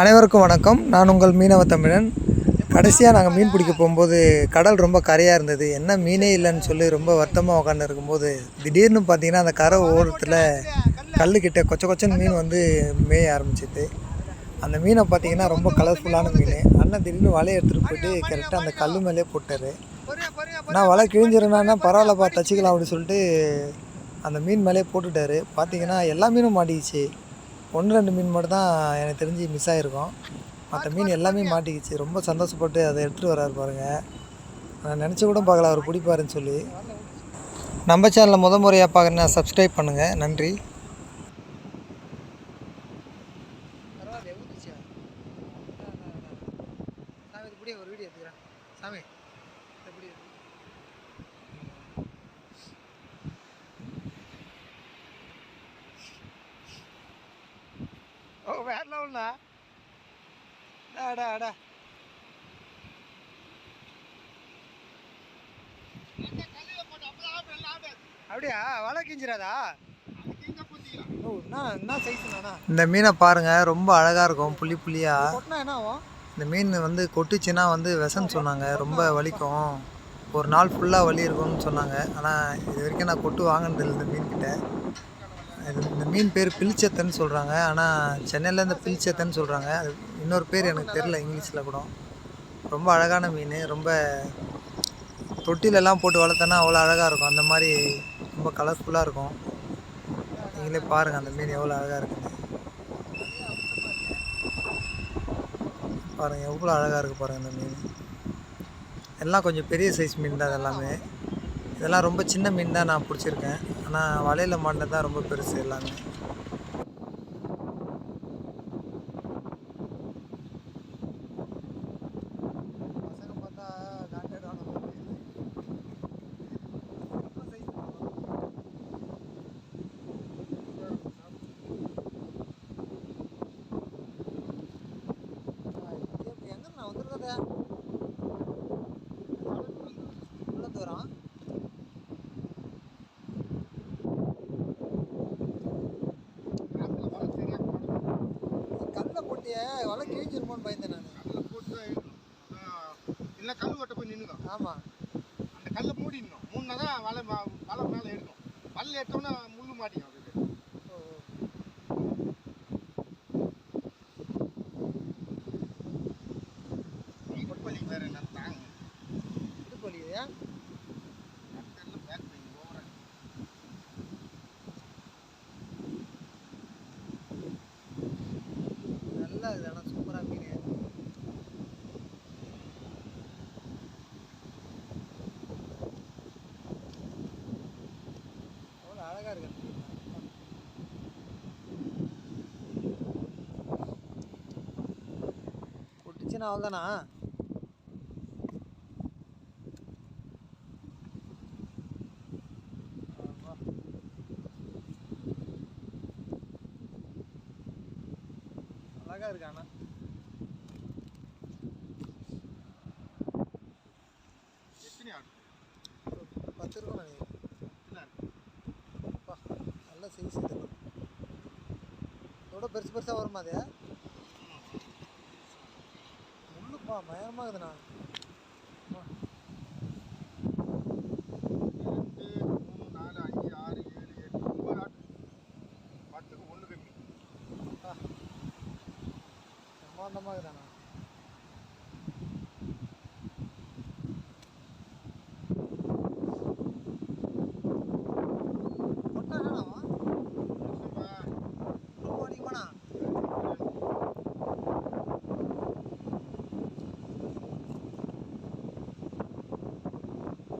அனைவருக்கும் வணக்கம். நான் உங்கள் மீனவ தமிழன். கடைசியாக நாங்கள் மீன் பிடிக்க போகும்போது கடல் ரொம்ப கரையாக இருந்தது. என்ன மீனே இல்லைன்னு சொல்லி ரொம்ப வருத்தமாக உட்காந்து இருக்கும்போது திடீர்னு பார்த்தீங்கன்னா அந்த கரை ஓரத்தில் கல்லுக்கிட்ட கொச்ச கொச்சன்னு மீன் வந்து மேய ஆரம்பிச்சிது. அந்த மீனை பார்த்தீங்கன்னா ரொம்ப கலர்ஃபுல்லான மீன். அண்ணன் திடீர்னு வலையை எடுத்துகிட்டு போயிட்டு கரெக்டாக அந்த கல் மேலே போட்டார். நான் வலை கிழிஞ்சிருந்தான்னா பரவாயில்லப்பா தச்சிக்கலாம் அப்படின்னு சொல்லிட்டு அந்த மீன் மேலே போட்டுட்டாரு. பார்த்தீங்கன்னா எல்லா மீனும் மாட்டிக்கிச்சு. ஒன்று ரெண்டு மீன் மட்டும் தான் எனக்கு தெரிஞ்சு மிஸ் ஆகிருக்கும் மற்ற மீன் எல்லாமே மாட்டிக்கிச்சு. ரொம்ப சந்தோஷப்பட்டு அதை எடுத்துகிட்டு வராரு பாருங்கள் நான் நினச்சி கூட பார்க்கல அவர் பிடிப்பாருன்னு சொல்லி. நம்ம சேனலில் முத முறையாக பார்க்குறேன்னா சப்ஸ்கிரைப் பண்ணுங்கள் நன்றி. ஒரு வீடியோ எடுத்துக்கிறேன். சாமி எப்படி ஓ வேற லெவல்ண்ணா அடா அடா அப்படியா? வலை கிஞ்சிராதா? ஓ என்ன என்ன சைஸ்ண்ணா இந்த மீனை பாருங்க ரொம்ப அழகாக இருக்கும் புள்ளி புள்ளியாக கொட்டினா என்ன ஆகும்? இந்த மீன் வந்து கொட்டுச்சுன்னா வந்து விஷம்னு சொன்னாங்க ரொம்ப வலிக்கும். ஒரு நாள் ஃபுல்லாக வலி இருக்கும்னு சொன்னாங்க. ஆனால் இது வரைக்கும் நான் கொட்டு வாங்கினதில்லை இந்த மீன்கிட்ட. இது இந்த மீன் பேர் பில்ச்சத்தன்னு சொல்கிறாங்க ஆனால் சென்னையில் இந்த பில்ச்சத்தன்னு சொல்கிறாங்க அது இன்னொரு பேர் எனக்கு தெரில இங்கிலீஷில் கூட. ரொம்ப அழகான மீன். ரொம்ப தொட்டிலெல்லாம் போட்டு வளர்த்தோன்னா அவ்வளோ அழகாக இருக்கும். அந்த மாதிரி ரொம்ப கலர்ஃபுல்லாக இருக்கும். நீங்களே பாருங்கள் அந்த மீன் எவ்வளோ அழகாக இருக்குது பாருங்கள் எவ்வளோ அழகாக இருக்குது பாருங்கள் இந்த மீன். எல்லாம் கொஞ்சம் பெரிய சைஸ் மீன் தான் அது எல்லாமே. இதெல்லாம் ரொம்ப சின்ன மீன் தான் நான் பிடிச்சிருக்கேன். ஆனால் வலையில் மாட்டினது தான் ரொம்ப பெருசு எல்லாமே. போட்டிய? வலை கிழிஞ்சிருமோன்னு பயந்தேன் நான். போட்டு இல்லை கல் வெட்ட போய் நின்றுக்கும் ஆமாம் அந்த கல்லை மூடிடணும். மூணு தான் வலை வலை மேலே எடுக்கும் வலை எடுத்தோம்னா முள்ளு மாட்டிக்கும் நல்லா இருக்குது ஆனால் சூப்பராக மீன் எவ்வளோ அழகாக இருக்கு அந்த கொட்டுச்சுன்னா அவ்வளோதானா அழகா இருக்கு ஆனா. எத்தனை ஆடு? பத்து இருக்கும் நினைக்கிறேன். இல்லை அப்பா, நல்ல சைஸ் இதெல்லாம் இதோட பெருசு பெருசாக வருமா அது? முள்ளுப்பா இருக்குதுண்ணா அப்பா, ரெண்டு மூணு நாலு அஞ்சு ஆறு ஏழு எட்டு ஒன்பது ஆடு. பத்துக்கு ஒன்று கம்மி. பிரம்மாண்டமாக இருக்குதாண்ணா